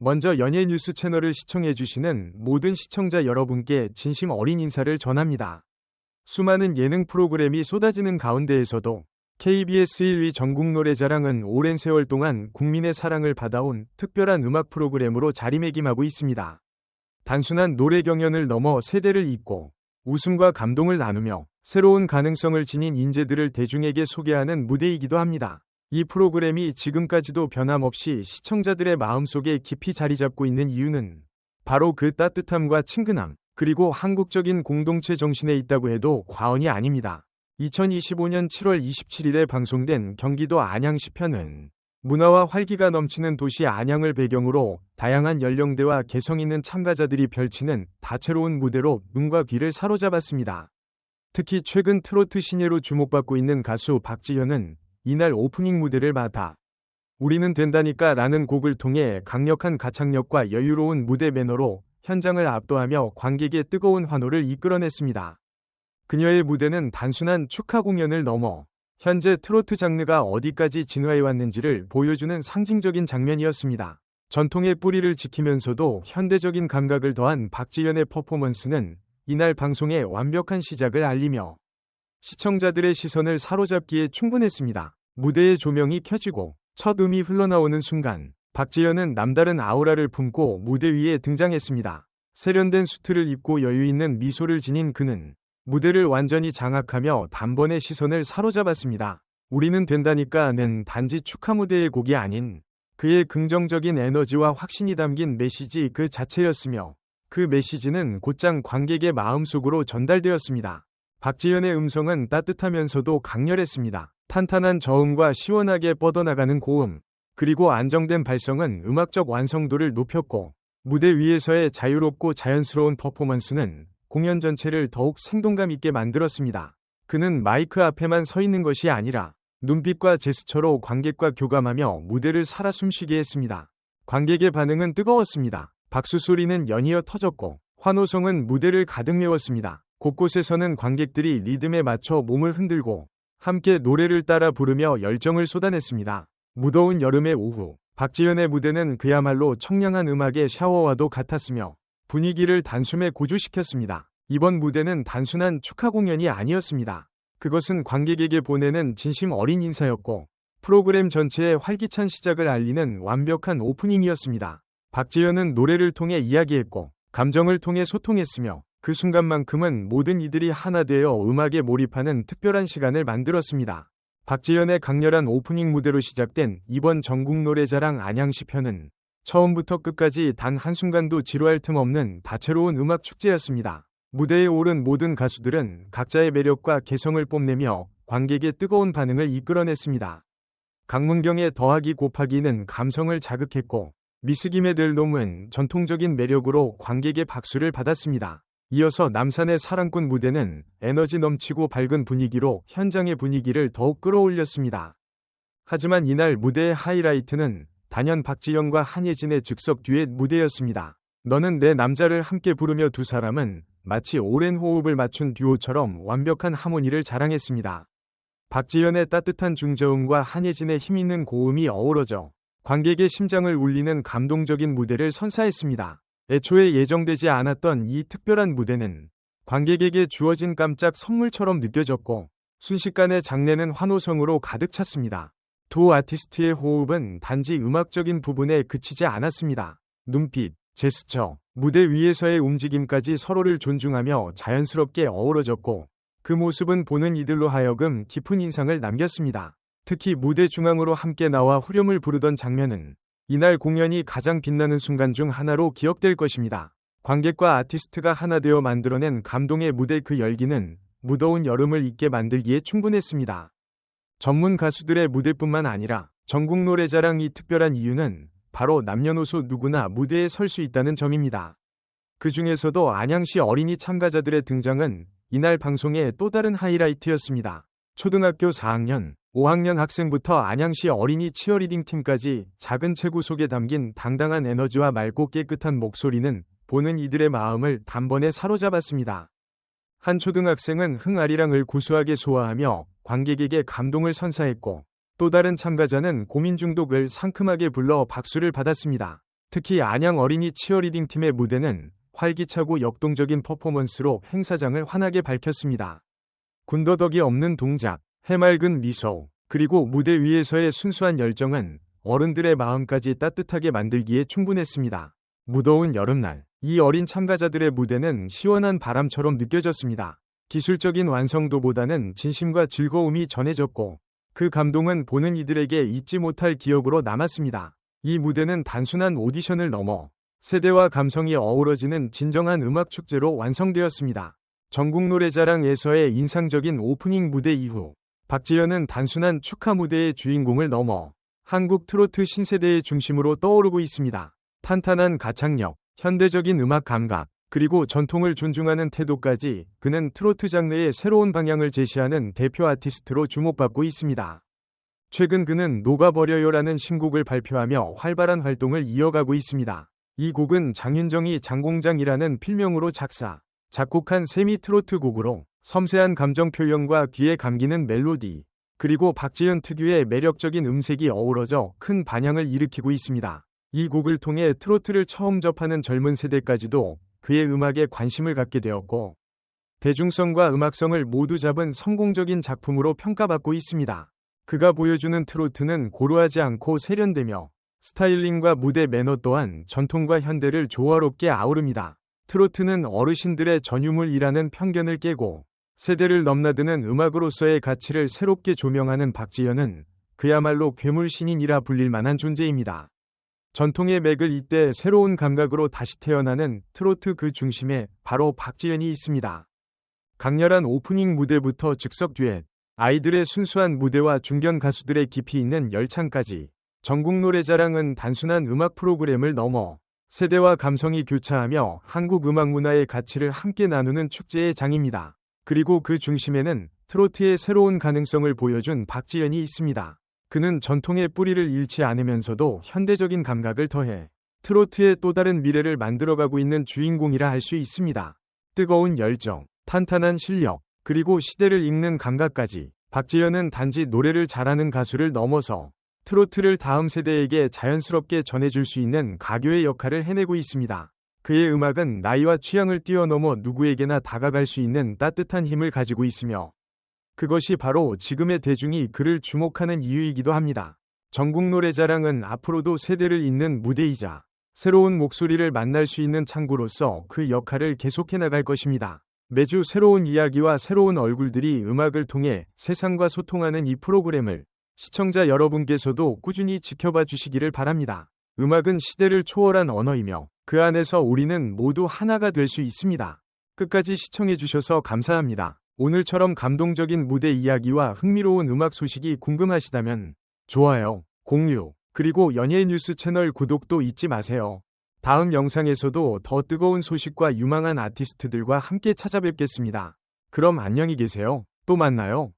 먼저 연예 뉴스 채널을 시청해 주시는 모든 시청자 여러분께 진심 어린 인사를 전합니다. 수많은 예능 프로그램이 쏟아지는 가운데에서도 KBS 1위 전국 노래자랑은 오랜 세월 동안 국민의 사랑을 받아온 특별한 음악 프로그램으로 자리매김하고 있습니다. 단순한 노래 경연을 넘어 세대를 잇고 웃음과 감동을 나누며 새로운 가능성을 지닌 인재들을 대중에게 소개하는 무대이기도 합니다. 이 프로그램이 지금까지도 변함없이 시청자들의 마음속에 깊이 자리 잡고 있는 이유는 바로 그 따뜻함과 친근함, 그리고 한국적인 공동체 정신에 있다고 해도 과언이 아닙니다. 2025년 7월 27일에 방송된 경기도 안양시 편은 문화와 활기가 넘치는 도시 안양을 배경으로 다양한 연령대와 개성 있는 참가자들이 펼치는 다채로운 무대로 눈과 귀를 사로잡았습니다. 특히 최근 트로트 신예로 주목받고 있는 가수 박지현은 이날 오프닝 무대를 맡아 우리는 된다니까 라는 곡을 통해 강력한 가창력과 여유로운 무대 매너로 현장을 압도하며 관객의 뜨거운 환호를 이끌어냈습니다. 그녀의 무대는 단순한 축하 공연을 넘어 현재 트로트 장르가 어디까지 진화해 왔는지를 보여주는 상징적인 장면이었습니다. 전통의 뿌리를 지키면서도 현대적인 감각을 더한 박지현의 퍼포먼스는 이날 방송의 완벽한 시작을 알리며 시청자들의 시선을 사로잡기에 충분했습니다. 무대의 조명이 켜지고 첫 음이 흘러나오는 순간 박지현은 남다른 아우라를 품고 무대 위에 등장했습니다. 세련된 수트를 입고 여유 있는 미소를 지닌 그는 무대를 완전히 장악하며 단번에 시선을 사로잡았습니다. 우리는 된다니까는 단지 축하 무대의 곡이 아닌 그의 긍정적인 에너지와 확신이 담긴 메시지 그 자체였으며 그 메시지는 곧장 관객의 마음속으로 전달되었습니다. 박지현의 음성은 따뜻하면서도 강렬했습니다. 탄탄한 저음과 시원하게 뻗어나가는 고음, 그리고 안정된 발성은 음악적 완성도를 높였고 무대 위에서의 자유롭고 자연스러운 퍼포먼스는 공연 전체를 더욱 생동감 있게 만들었습니다. 그는 마이크 앞에만 서 있는 것이 아니라 눈빛과 제스처로 관객과 교감하며 무대를 살아 숨쉬게 했습니다. 관객의 반응은 뜨거웠습니다. 박수 소리는 연이어 터졌고 환호성은 무대를 가득 메웠습니다. 곳곳에서는 관객들이 리듬에 맞춰 몸을 흔들고 함께 노래를 따라 부르며 열정을 쏟아냈습니다. 무더운 여름의 오후, 박지현의 무대는 그야말로 청량한 음악의 샤워와도 같았으며 분위기를 단숨에 고조시켰습니다. 이번 무대는 단순한 축하 공연이 아니었습니다. 그것은 관객에게 보내는 진심 어린 인사였고 프로그램 전체의 활기찬 시작을 알리는 완벽한 오프닝이었습니다. 박지현은 노래를 통해 이야기했고 감정을 통해 소통했으며 그 순간만큼은 모든 이들이 하나 되어 음악에 몰입하는 특별한 시간을 만들었습니다. 박지현의 강렬한 오프닝 무대로 시작된 이번 전국 노래자랑 안양시 편은 처음부터 끝까지 단 한순간도 지루할 틈 없는 다채로운 음악 축제였습니다. 무대에 오른 모든 가수들은 각자의 매력과 개성을 뽐내며 관객의 뜨거운 반응을 이끌어냈습니다. 강문경의 더하기 곱하기는 감성을 자극했고 미스김의 델놈은 전통적인 매력으로 관객의 박수를 받았습니다. 이어서 남산의 사랑꾼 무대는 에너지 넘치고 밝은 분위기로 현장의 분위기를 더욱 끌어올렸습니다. 하지만 이날 무대의 하이라이트는 단연 박지영과 한예진의 즉석 듀엣 무대였습니다. 너는 내 남자를 함께 부르며 두 사람은 마치 오랜 호흡을 맞춘 듀오처럼 완벽한 하모니를 자랑했습니다. 박지현의 따뜻한 중저음과 한예진의 힘있는 고음이 어우러져 관객의 심장을 울리는 감동적인 무대를 선사했습니다. 애초에 예정되지 않았던 이 특별한 무대는 관객에게 주어진 깜짝 선물처럼 느껴졌고 순식간에 장내는 환호성으로 가득 찼습니다. 두 아티스트의 호흡은 단지 음악적인 부분에 그치지 않았습니다. 눈빛, 제스처, 무대 위에서의 움직임까지 서로를 존중하며 자연스럽게 어우러졌고 그 모습은 보는 이들로 하여금 깊은 인상을 남겼습니다. 특히 무대 중앙으로 함께 나와 후렴을 부르던 장면은 이날 공연이 가장 빛나는 순간 중 하나로 기억될 것입니다. 관객과 아티스트가 하나 되어 만들어낸 감동의 무대 그 열기는 무더운 여름을 잊게 만들기에 충분했습니다. 전문 가수들의 무대뿐만 아니라 전국 노래자랑 이 특별한 이유는 바로 남녀노소 누구나 무대에 설 수 있다는 점입니다. 그 중에서도 안양시 어린이 참가자들의 등장은 이날 방송의 또 다른 하이라이트였습니다. 초등학교 4학년, 5학년 학생부터 안양시 어린이 치어리딩 팀까지 작은 체구 속에 담긴 당당한 에너지와 맑고 깨끗한 목소리는 보는 이들의 마음을 단번에 사로잡았습니다. 한 초등학생은 흥아리랑을 구수하게 소화하며 관객에게 감동을 선사했고 또 다른 참가자는 고민 중독을 상큼하게 불러 박수를 받았습니다. 특히 안양 어린이 치어리딩 팀의 무대는 활기차고 역동적인 퍼포먼스로 행사장을 환하게 밝혔습니다. 군더더기 없는 동작, 해맑은 미소, 그리고 무대 위에서의 순수한 열정은 어른들의 마음까지 따뜻하게 만들기에 충분했습니다. 무더운 여름날, 이 어린 참가자들의 무대는 시원한 바람처럼 느껴졌습니다. 기술적인 완성도보다는 진심과 즐거움이 전해졌고, 그 감동은 보는 이들에게 잊지 못할 기억으로 남았습니다. 이 무대는 단순한 오디션을 넘어 세대와 감성이 어우러지는 진정한 음악 축제로 완성되었습니다. 전국 노래자랑에서의 인상적인 오프닝 무대 이후 박지현은 단순한 축하 무대의 주인공을 넘어 한국 트로트 신세대의 중심으로 떠오르고 있습니다. 탄탄한 가창력, 현대적인 음악 감각, 그리고 전통을 존중하는 태도까지 그는 트로트 장르의 새로운 방향을 제시하는 대표 아티스트로 주목받고 있습니다. 최근 그는 녹아버려요라는 신곡을 발표하며 활발한 활동을 이어가고 있습니다. 이 곡은 장윤정이 장공장이라는 필명으로 작사, 작곡한 세미 트로트 곡으로 섬세한 감정 표현과 귀에 감기는 멜로디, 그리고 박지현 특유의 매력적인 음색이 어우러져 큰 반향을 일으키고 있습니다. 이 곡을 통해 트로트를 처음 접하는 젊은 세대까지도 그의 음악에 관심을 갖게 되었고, 대중성과 음악성을 모두 잡은 성공적인 작품으로 평가받고 있습니다. 그가 보여주는 트로트는 고루하지 않고 세련되며 스타일링과 무대 매너 또한 전통과 현대를 조화롭게 아우릅니다. 트로트는 어르신들의 전유물이라는 편견을 깨고 세대를 넘나드는 음악으로서의 가치를 새롭게 조명하는 박지현은 그야말로 괴물신인이라 불릴 만한 존재입니다. 전통의 맥을 잇대 새로운 감각으로 다시 태어나는 트로트 그 중심에 바로 박지현이 있습니다. 강렬한 오프닝 무대부터 즉석 듀엣, 아이들의 순수한 무대와 중견 가수들의 깊이 있는 열창까지 전국 노래자랑은 단순한 음악 프로그램을 넘어 세대와 감성이 교차하며 한국 음악 문화의 가치를 함께 나누는 축제의 장입니다. 그리고 그 중심에는 트로트의 새로운 가능성을 보여준 박지현이 있습니다. 그는 전통의 뿌리를 잃지 않으면서도 현대적인 감각을 더해 트로트의 또 다른 미래를 만들어가고 있는 주인공이라 할 수 있습니다. 뜨거운 열정, 탄탄한 실력, 그리고 시대를 읽는 감각까지 박지현은 단지 노래를 잘하는 가수를 넘어서 트로트를 다음 세대에게 자연스럽게 전해줄 수 있는 가교의 역할을 해내고 있습니다. 그의 음악은 나이와 취향을 뛰어넘어 누구에게나 다가갈 수 있는 따뜻한 힘을 가지고 있으며 그것이 바로 지금의 대중이 그를 주목하는 이유이기도 합니다. 전국 노래자랑은 앞으로도 세대를 잇는 무대이자 새로운 목소리를 만날 수 있는 창구로서 그 역할을 계속해 나갈 것입니다. 매주 새로운 이야기와 새로운 얼굴들이 음악을 통해 세상과 소통하는 이 프로그램을 시청자 여러분께서도 꾸준히 지켜봐 주시기를 바랍니다. 음악은 시대를 초월한 언어이며 그 안에서 우리는 모두 하나가 될 수 있습니다. 끝까지 시청해 주셔서 감사합니다. 오늘처럼 감동적인 무대 이야기와 흥미로운 음악 소식이 궁금하시다면 좋아요, 공유, 그리고 연예 뉴스 채널 구독도 잊지 마세요. 다음 영상에서도 더 뜨거운 소식과 유망한 아티스트들과 함께 찾아뵙겠습니다. 그럼 안녕히 계세요. 또 만나요.